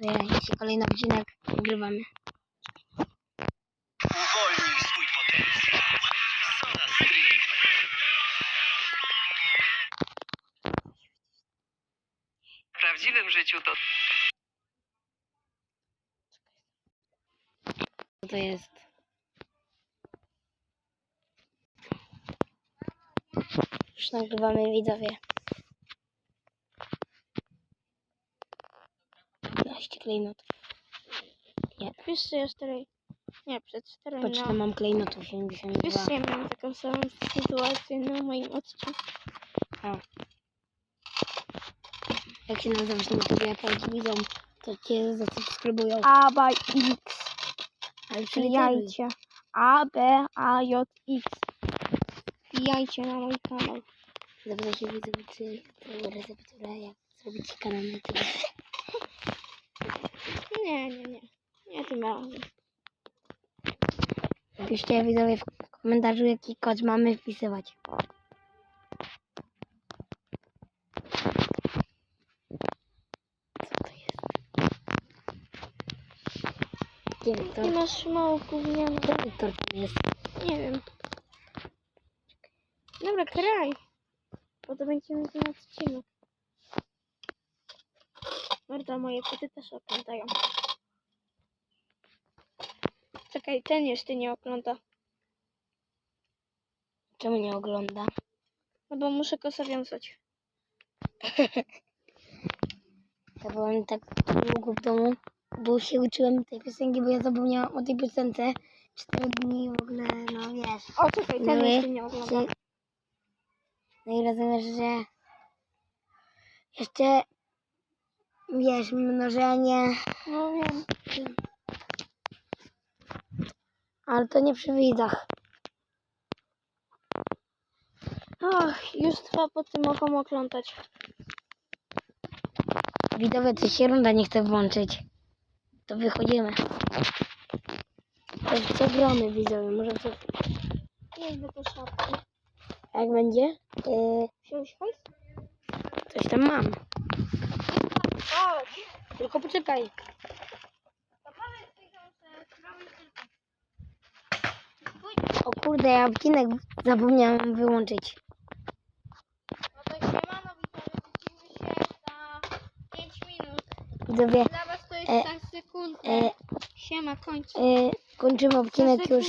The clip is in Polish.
Jeśli kolejny odcinek nagrywamy. Uwolnij swój potencjał. Soda Stream. W prawdziwym życiu to Co to jest? Już nagrywamy widzowie. 15 klejnotów. Nie, Wiesz, że ja cztery... Nie, przed cztery patrz, no. mam klejnotów 72. Wiesz, że ja miałam taką samą sytuację na moim odcinku. Jak się nazywasz na YouTubie, powiedz widzom, to cię zasubskrybują. A, by X. Ale. Wbijajcie. A, B, A, J, X. Wbijajcie na mój kanał. Zapytaj się widzowie, czy chcą recepturę, jak zrobić kanał na YouTube. Nie, nie, nie. Nie tym razem. Piszcie widzowie w komentarzu, jaki kod mamy wpisywać. Co to jest? Gdzie Ty to? masz mało gównianą. Który to jest? Nie wiem. Dobra, kraj. Bo to będziemy ten odcinek. Bardzo moje koty też oglądają. Czekaj, ten jeszcze nie ogląda. Czemu nie ogląda? No bo muszę kosa wiązać. Ja byłem tak długo w domu, bo się uczyłem tej piosenki, bo ja zapomniałam o tej piosence. Cztery dni w ogóle, no wiesz. O, czekaj, ten No jeszcze nie ogląda. No i rozumiesz, że jeszcze wiesz, mnożenie, No wiem. Ale to nie przy widzach. Och, już trwa po tym mogą oglądać. Widowie coś się runda nie chce włączyć. To wychodzimy. To co gramy widzowie? Może w co... Nie idę do szafki. A jak będzie? Yy, Wziąłeś hajs? coś tam mam. Chodź. Tylko poczekaj. O kurde, ja odcinek zapomniałem wyłączyć. No to siemano, widzowie, widzimy się za 5 minut. Widzowie, Dla was to jest E, tak sekund. e, Siema, kończę. e, kończymy odcinek już.